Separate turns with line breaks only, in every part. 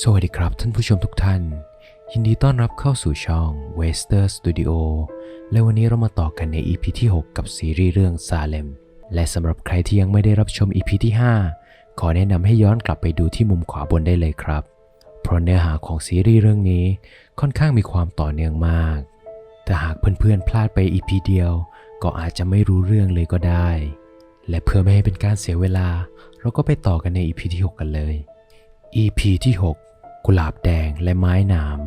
สวัสดีครับท่านผู้ชมทุกท่าน ยินดีต้อนรับเข้าสู่ช่อง Wester Studio และวันนี้เรามาต่อกันใน EP ที่ 6 กับซีรีส์เรื่อง Salem และสำหรับใครที่ยังไม่ได้รับชม EP ที่ 5 ขอแนะนำให้ย้อนกลับไปดูที่มุมขวาบนได้เลยครับ เพราะเนื้อหาของซีรีส์เรื่องนี้ค่อนข้างมีความต่อเนื่องมาก แต่หากเพื่อนๆพลาดไปอีพีเดียว ก็อาจจะไม่รู้เรื่องเลยก็ได้ และเพื่อไม่ให้เป็นการเสียเวลา เราก็ไปต่อกันในอีพีที่ 6 กันเลย EP ที่ 6 กุหลาบแดงและไม้หนาม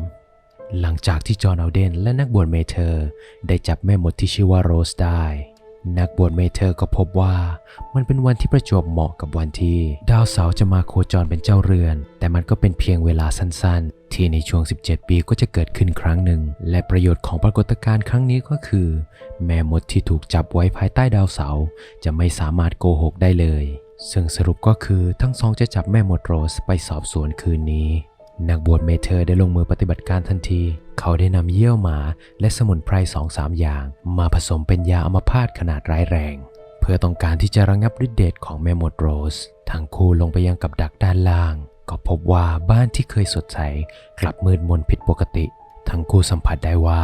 หลังจากที่จอห์นเอาเดนและนักบวชเมเธอร์ได้จับแม่มดที่ชื่อว่าโรสได้ นักบวชเมเทอร์ก็พบว่ามันเป็นวันที่ประจวบเหมาะกับวันที่ ดาวเสาร์จะมาโคจรเป็นเจ้าเรือน แต่มันก็เป็นเพียงเวลาสั้นๆ ที่ในช่วง 17 ปีก็จะเกิดขึ้นครั้งหนึ่ง และประโยชน์ของปรากฏการณ์ครั้งนี้ก็คือ แม่มดที่ถูกจับไว้ภายใต้ดาวเสาร์จะไม่สามารถโกหกได้เลย ซึ่งสรุปก็คือทั้งสองจะจับแม่มดโรสไปสอบสวนคืนนี้ นักบวชเมเทอร์ได้ลงมือปฏิบัติการทันที เขาได้นำเยี่ยวหมาและสมุนไพรสองสามอย่าง มาผสมเป็นยาอัมพาตขนาดร้ายแรง เพื่อต้องการที่จะระงับฤทธิ์เดชของแม่มดโรส ทั้งคู่ลงไปยังกับดักด้านล่าง ก็พบว่าบ้านที่เคยสดใสกลับมืดมนผิดปกติ ทั้งคู่สัมผัสได้ว่า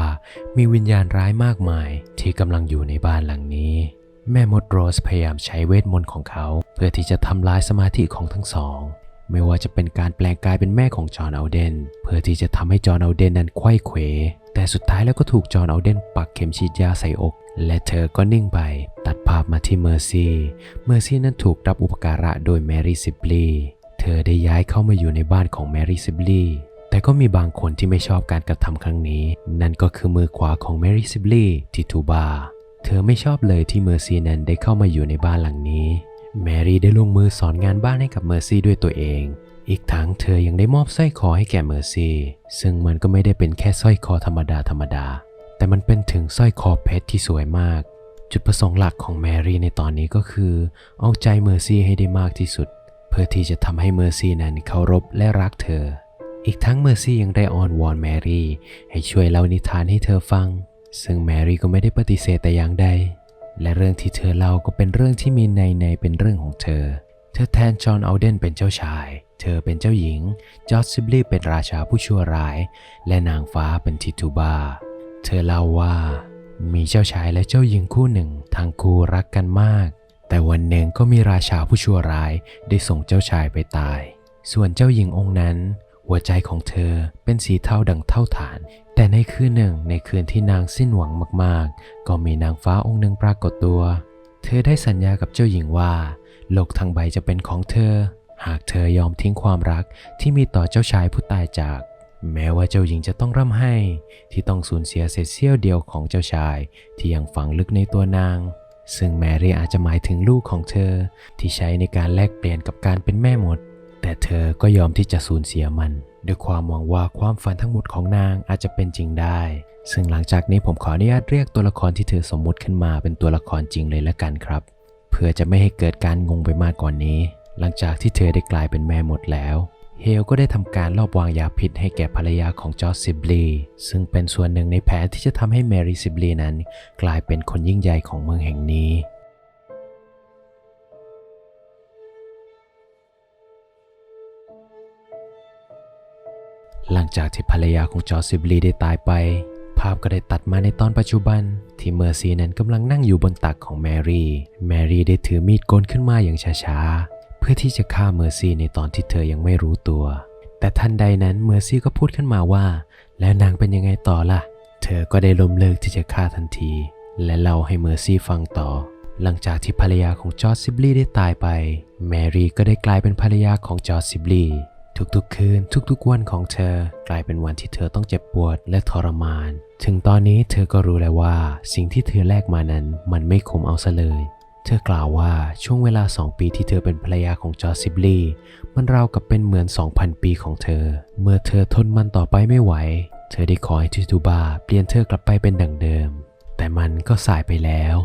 มีวิญญาณร้ายมากมายที่กำลังอยู่ในบ้านหลังนี้ แม่มดโรสพยายามใช้เวทมนต์ของเขา เพื่อที่จะทำลายสมาธิของทั้งสอง ไม่ว่าจะเป็นการแปลงกายเป็นแม่ของจอห์นเอาเดน เพื่อที่จะทำให้จอห์นเอาเดนนั้นไขว้เขว แต่สุดท้ายแล้วก็ถูกจอห์นเอาเดนปักเข็มฉีดยาใส่อก และเธอก็นิ่งไป ตัดภาพมาที่เมอร์ซี่ เมอร์ซี่นั้นถูกรับอุปการะโดยแมรี่ซิบลีเธอได้ย้ายเข้ามาอยู่ในบ้านของแมรี่ซิบลีแต่ก็มีบางคนที่ไม่ชอบการกระทำครั้งนี้ นั่นก็คือมือขวาของแมรี่ซิบลีทิทูบา เธอไม่ชอบเลยที่เมอร์ซีนั้นได้เข้ามาอยู่ในบ้านหลังนี้ แมรี่ได้ลงมือสอนงานบ้านให้กับเมอร์ซี่ด้วยตัวเอง อีกทั้งเธอยังได้มอบสร้อยคอให้แก่เมอร์ซี่ซึ่งมันก็ไม่ได้เป็นแค่สร้อยคอธรรมดาธรรมดา แต่มันเป็นถึงสร้อยคอเพชรที่สวยมาก จุดประสงค์หลักของแมรี่ในตอนนี้ก็คือ เอาใจเมอร์ซี่ให้ได้มากที่สุด เพื่อที่จะทำให้เมอร์ซี่นั้นเคารพและรักเธอ อีกทั้งเมอร์ซี่ยังได้อ้อนวอนแมรี่ให้ช่วยเล่านิทานให้เธอฟัง ซึ่งแมรี่ก็ไม่ได้ปฏิเสธแต่อย่างใด และเรื่องที่เธอเล่าก็เป็นเรื่องที่มีในในเป็นเรื่องของเธอ เธอแทนจอห์นเอาเดนเป็นเจ้าชาย เธอเป็นเจ้าหญิง จอร์จซิบลีเป็นราชาผู้ชั่วร้าย และนางฟ้าเป็นทิทูบา เธอเล่าว่ามีเจ้าชายและเจ้าหญิงคู่หนึ่งทั้งคู่รักกันมาก แต่วันหนึ่งก็มีราชาผู้ชั่วร้ายได้ส่งเจ้าชายไปตาย ส่วนเจ้าหญิงองค์นั้น หัวใจของเธอเป็นสีเทาดังเท่าฐาน แต่ในคืนหนึ่งในคืนที่นางสิ้นหวังมากๆ ก็มีนางฟ้าองค์หนึ่งปรากฏตัว เธอได้สัญญากับเจ้าหญิงว่า โลกทั้งใบจะเป็นของเธอ หากเธอยอมทิ้งความรักที่มีต่อเจ้าชายผู้ตายจาก แม้ว่าเจ้าหญิงจะต้องร่ำไห้ ที่ต้องสูญเสียเศษเสี้ยวเดียวของเจ้าชาย ที่ยังฝังลึกในตัวนาง ซึ่งแมรี่อาจจะหมายถึงลูกของเธอ ที่ใช้ในการแลกเปลี่ยนกับการเป็นแม่หมด แต่เธอก็ยอมที่จะสูญเสียมัน ด้วยความหวังว่าความฝันทั้งหมดของนางอาจจะเป็นจริงได้ ซึ่งหลังจากนี้ผมขออนุญาตเรียกตัวละครที่เธอสมมุติขึ้นมาเป็นตัวละครจริงเลยละกันครับ เพื่อจะไม่ให้เกิดการงงไปมากกว่านนี้ หลังจากที่เธอได้กลายเป็นแม่หมดแล้วเฮลก็ได้ทำการลอบวางยาพิษให้แก่ภรรยาของจอร์จซิบลีซึ่งเป็นส่วนหนึ่งในแผนที่จะทำให้แมรี่ซิบลีนั้น กลายเป็นคนยิ่งใหญ่ของเมืองแห่งนี้ ลังจากที่ภรรยาของจอร์ซิบลีได้ตายไป ภาพก็ได้ตัดมาในตอนปัจจุบัน ที่เมอร์ซีนั้นกำลังนั่งอยู่บนตักของแมรี่ แมรี่ได้ถือมีดโกนขึ้นมาอย่างช้าๆ เพื่อที่จะฆ่าเมอร์ซีในตอนที่เธอยังไม่รู้ตัว แต่ทันใดนั้นเมอร์ซีก็พูดขึ้นมาว่า แล้วนางเป็นยังไงต่อล่ะ เธอก็ได้ล้มเลิกที่จะฆ่าทันที และเล่าให้เมอร์ซี่ฟังต่อ หลังจากที่ภรรยาของจอร์ซิบลีได้ตายไป แมรี่ก็ได้กลายเป็นภรรยาของจอร์ซิบลี ทุกๆ คืน ทุกๆ วันของเธอกลายเป็นวันที่เธอต้องเจ็บปวดและทรมาน ถึงตอนนี้เธอก็รู้แล้วว่า สิ่งที่เธอแลกมานั้นมันไม่คุ้มเอาซะเลย เธอกล่าวว่าช่วงเวลา2ปีที่เธอเป็นภรรยาของจอร์จซิบลีมันราวกับเป็นเหมือน 2,000 ปีของเธอ เมื่อเธอทนมันต่อไปไม่ไหว เธอได้ขอให้ทิทูบาเปลี่ยนเธอกลับไปเป็นดั่งเดิม แต่มันก็สายไปแล้ว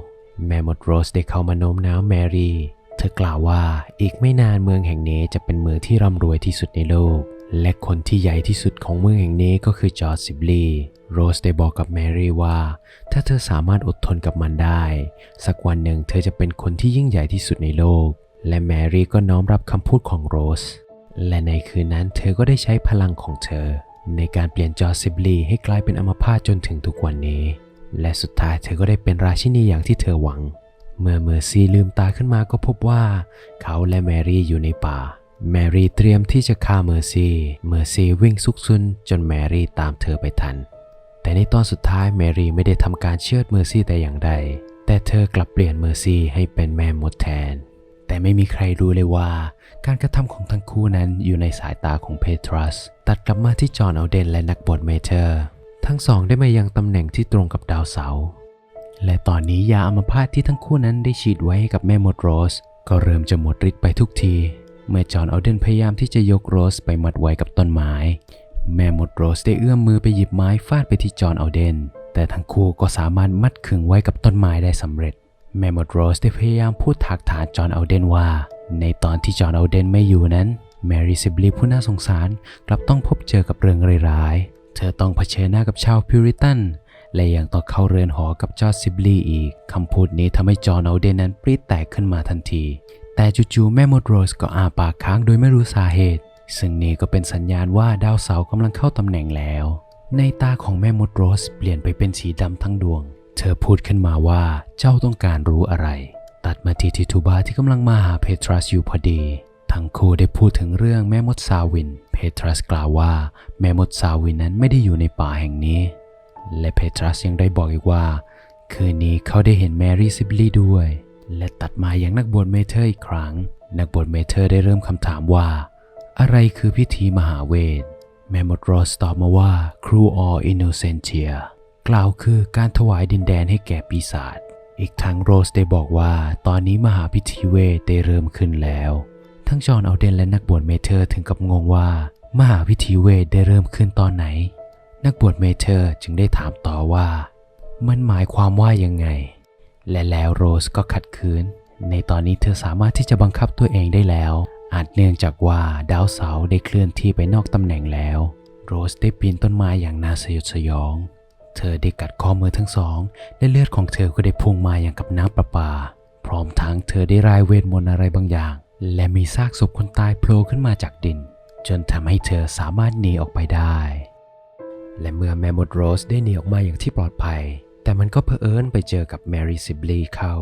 แม่มดโรสได้เข้ามาโน้มน้าวแมรี่ เธอกล่าวว่าอีกไม่นานเมืองแห่งนี้จะเป็นเมืองที่ร่ำรวยที่สุดในโลก และคนที่ใหญ่ที่สุดของเมืองแห่งนี้ก็คือจอร์จซิบลีโรสได้บอกกับแมรี่ว่า ถ้าเธอสามารถอดทนกับมันได้ สักวันหนึ่งเธอจะเป็นคนที่ยิ่งใหญ่ที่สุดในโลก และแมรี่ก็น้อมรับคำพูดของโรส และในคืนนั้นเธอก็ได้ใช้พลังของเธอ ในการเปลี่ยนจอร์จซิบลีให้กลายเป็นอัมพาตจนถึงทุกวันนี้ และสุดท้ายเธอก็ได้เป็นราชินีอย่างที่เธอหวัง เมื่อเมอร์ซี่ลืมตาขึ้นมาก็พบว่า เขาและแมรี่อยู่ในป่า แมรี่เตรียมที่จะฆ่าเมอร์ซี่ เมอร์ซี่วิ่งซุกซนจนแมรี่ตามเธอไปทัน แต่ในตอนสุดท้ายแมรี่ไม่ได้ทำการเชือดเมอร์ซี่แต่อย่างใด แต่เธอกลับเปลี่ยนเมอร์ซี่ให้เป็นแม่มดแทน แต่ไม่มีใครรู้เลยว่า การกระทำของทั้งคู่นั้นอยู่ในสายตาของเพทรัส ตัดกลับมาที่จอห์นเอาเดนและนักบวชเมเทอร์ ทั้งสองได้มายังตำแหน่งที่ตรงกับดาวเสาร์ และตอนนี้ยาอัมพาตที่ทั้งคู่นั้นได้ฉีดไว้ให้กับแม่มดโรส ก็เริ่มจะหมดฤทธิ์ไปทุกที เมื่อจอห์นเอาเดนพยายามที่จะยกโรสไปมัดไว้กับต้นไม้ แม่มดโรสได้เอื้อมมือไปหยิบไม้ฟาดไปที่จอห์นเอาเดน แต่ทั้งคู่ก็สามารถมัดขึงไว้กับต้นไม้ได้สำเร็จ แม่มดโรสได้พยายามพูดถากถางจอห์นเอาเดนว่า ในตอนที่จอห์นเอาเดนไม่อยู่นั้นแมรี่ซิบลีผู้น่าสงสารกลับต้องพบเจอกับเรื่องร้ายๆเธอต้องเผชิญหน้ากับชาวพิวริตัน และยังต้องเข้าเรือนหอกับจอร์จซิบลีอีก คำพูดนี้ทำให้จอห์นเอาเดนนั้นปรีดแตกขึ้นมาทันที แต่จู่ๆแม่มดโรสก็อาปากค้างโดยไม่รู้สาเหตุ ซึ่งนี่ก็เป็นสัญญาณว่าดาวเสาร์กำลังเข้าตำแหน่งแล้ว ในตาของแม่มดโรสเปลี่ยนไปเป็นสีดำทั้งดวง เธอพูดขึ้นมาว่าเจ้าต้องการรู้อะไร ตัดมาที่ทิทูบาที่กำลังมาหาเพทรัสอยู่พอดีทั้งคู่ได้พูดถึงเรื่องแม่มดซาวิน เพทรัสกล่าวว่า แม่มดซาวินนั้นไม่ได้อยู่ในป่าแห่งนี้ และเพทรัสยังได้บอกอีกว่า คืนนี้เขาได้เห็นแมรี่ซิบลีด้วย และตัดมาอย่างนักบวชเมเทอร์อีกครั้ง นักบวชเมเทอร์ได้เริ่มคำถามว่า อะไรคือพิธีมหาเวท แมมมดโรสตอบมาว่าครูออินโนเซนเทียกล่าวคือการถวายดินแดนให้แก่ปีศาจอีกทั้งโรสได้บอกว่า ตอนนี้มหาพิธีเวทได้เริ่มขึ้นแล้ว ทั้งจอห์นเอาเดนและนักบวชเมเทอร์ถึงกับงงว่า มหาพิธีเวทได้เริ่มขึ้นตอนไหน นักบวชเมเทอร์จึงได้ถามต่อว่า มันหมายความว่ายังไง และแล้วโรสก็ขัดขืน ในตอนนี้เธอสามารถที่จะบังคับตัวเองได้แล้ว อาจเนื่องจากว่าดาวเสาร์ได้เคลื่อนที่ไปนอกตำแหน่งแล้ว โรสได้ปีนต้นไม้อย่างน่าสยดสยอง เธอได้กัดข้อมือทั้งสอง และเลือดของเธอก็ได้พุ่งมาอย่างกับน้ำประปา พร้อมทั้งเธอได้รายเวทมนต์อะไรบางอย่าง และมีซากศพคนตายโผล่ขึ้นมาจากดิน จนทำให้เธอสามารถหนีออกไปได้ และเมื่อแมมมดโรสได้หนีออกมาอย่างที่ปลอดภัย แต่มันก็เผอิญไปเจอกับแมรี่ซิบลีเข้า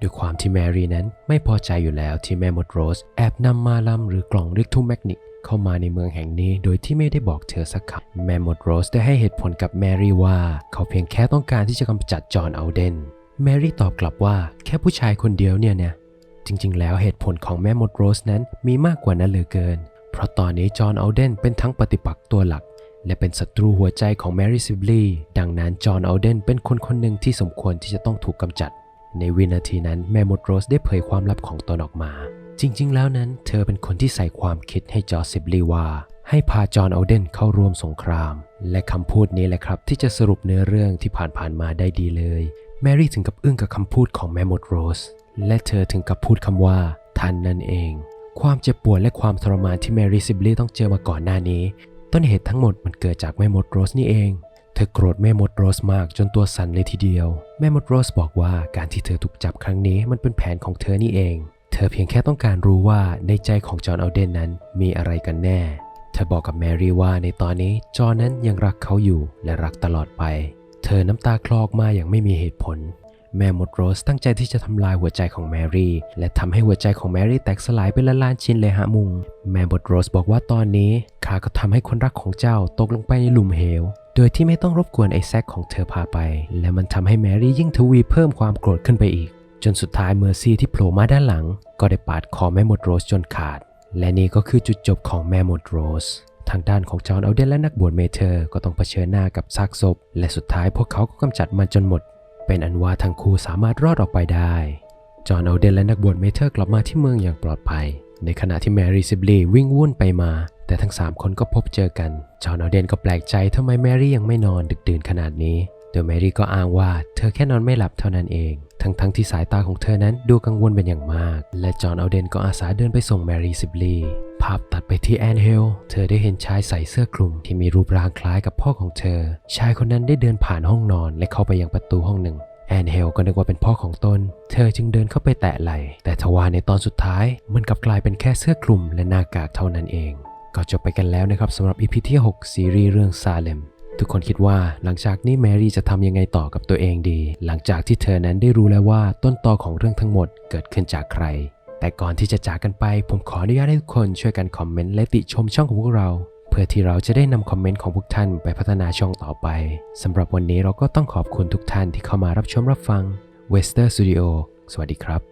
ด้วยความที่แมรี่นั้นไม่พอใจอยู่แล้วที่แมมมดโรส แอบนำมาลัมหรือกล่องเริกทูแมกนิกเข้ามาในเมืองแห่งนี้โดยที่ไม่ได้บอกเธอสักคำแมมมดโรสได้ให้เหตุผลกับแมรี่ว่า เขาเพียงแค่ต้องการที่จะกำจัดจอห์นเอาเดนแมรี่ตอบกลับว่าแค่ผู้ชายคนเดียวเนี่ยเนี่ยจริง ๆ แล้วเหตุผลของแม่มดโรสนั้นมีมากกว่านั้นเหลือเกิน เพราะตอนนี้จอห์นเอาเดนเป็นทั้งปฏิปักษ์ตัวหลัก และเป็นศัตรูหัวใจของแมรี่ซิบลีดังนั้นจอห์นเอาเดนเป็นคนคนหนึ่งที่สมควรที่จะต้องถูกกำจัด ในวินาทีนั้นแม่มดโรสได้เผยความลับของตนออกมา จริง ๆ แล้วนั้นเธอเป็นคนที่ใส่ความคิดให้จอร์จซิบลีว่า ให้พาจอห์นเอาเดนเข้าร่วมสงคราม และคำพูดนี้แหละครับ ที่จะสรุปเนื้อเรื่องที่ผ่านๆมาได้ดีเลย แมรี่ถึงกับอึ้งกับคำพูดของแม่มดโรส และเธอถึงกับพูดคำว่าท่านนั่นเองความเจ็บปวดและความทรมานที่แมรี่ซิบลีต้องเจอมาก่อนหน้านี้ ต้นเหตุทั้งหมดมันเกิดจากแม่มดโรสนี่เอง เธอโกรธแม่มดโรสมากจนตัวสั่นเลยทีเดียว แม่มดโรสบอกว่าการที่เธอถูกจับครั้งนี้มันเป็นแผนของเธอนี่เอง เธอเพียงแค่ต้องการรู้ว่าในใจของจอห์นเอาเดนนั้นมีอะไรกันแน่ เธอบอกกับแมรี่ว่าในตอนนี้จอห์นนั้นยังรักเขาอยู่และรักตลอดไป เธอน้ำตาคลอกมาอย่างไม่มีเหตุผล แม่มดโรสตั้งใจที่จะทำลายหัวใจของแมรี่ และทำให้หัวใจของแมรี่แตกสลายเป็นละล้านชิ้นเลยฮะมุง แม่มดโรสบอกว่าตอนนี้ข้าก็ทำให้คนรักของเจ้าตกลงไปในหลุมเหว โดยที่ไม่ต้องรบกวนไอ้แซกของเธอพาไป และมันทำให้แมรี่ยิ่งทวีเพิ่มความโกรธขึ้นไปอีก จนสุดท้ายเมอร์ซี่ที่โผล่มาด้านหลัง ก็ได้ปาดคอแม่มดโรสจนขาด และนี่ก็คือจุดจบของแม่มดโรสทางด้านของจอห์นเอาเดนและนักบวชเมเทอร์ก็ต้องเผชิญหน้ากับซากศพ และสุดท้ายพวกเขาก็กำจัดมันจนหมด เป็นอันว่าทั้งคู่สามารถรอดออกไปได้ จอห์นเอาเดนและนักบวชเมเทอร์กลับมาที่เมืองอย่างปลอดภัย ในขณะที่แมรี่ซิบลีวิ่งวุ่นไปมา แต่ทั้ง 3 คนก็พบเจอกัน จอห์นเอาเดนก็แปลกใจทำไมแมรี่ยังไม่นอนดึกดื่นขนาดนี้ โดยแมรี่ก็อ้างว่าเธอแค่นอนไม่หลับเท่านั้นเอง ทั้งๆทที่สายตาของเธอนั้นดูกังวลเป็นอย่างมาก และจอห์นเอาเดนก็อาสาเดินไปส่งแมรี่ซิบลี ภาพตัดไปที่แอนเฮล เธอได้เห็นชายใส่เสื้อคลุมที่มีรูปร่างคล้ายกับพ่อของเธอ ชายคนนั้นได้เดินผ่านห้องนอนและเข้าไปยังประตูห้องหนึ่ง แอนเฮลก็นึกว่าเป็นพ่อของตน เธอจึงเดินเข้าไปแตะไหล่ แต่ทว่าในตอนสุดท้ายมันกลับกลายเป็นแค่เสื้อคลุมและหน้ากากเท่านั้นเอง ก็จบไปกันแล้วนะครับสำหรับ EP ที่ 6 ซีรีส์เรื่องซาเลมทุกคนคิดว่าหลังจากนี้แมรี่จะทำยังไงต่อกับตัวเองดี หลังจากที่เธอนั้นได้รู้แล้วว่าต้นตอของเรื่องทั้งหมดเกิดขึ้นจากใคร แต่ก่อนที่จะจากกันไป ผมขออนุญาตให้ทุกคนช่วยกันคอมเมนต์และติชมช่องของพวกเรา เพื่อที่เราจะได้นำคอมเมนต์ของพวกท่านไปพัฒนาช่องต่อไปสำหรับวันนี้เราก็ต้องขอบคุณทุกท่านที่เข้ามารับชมรับฟัง Wester Studio สวัสดีครับ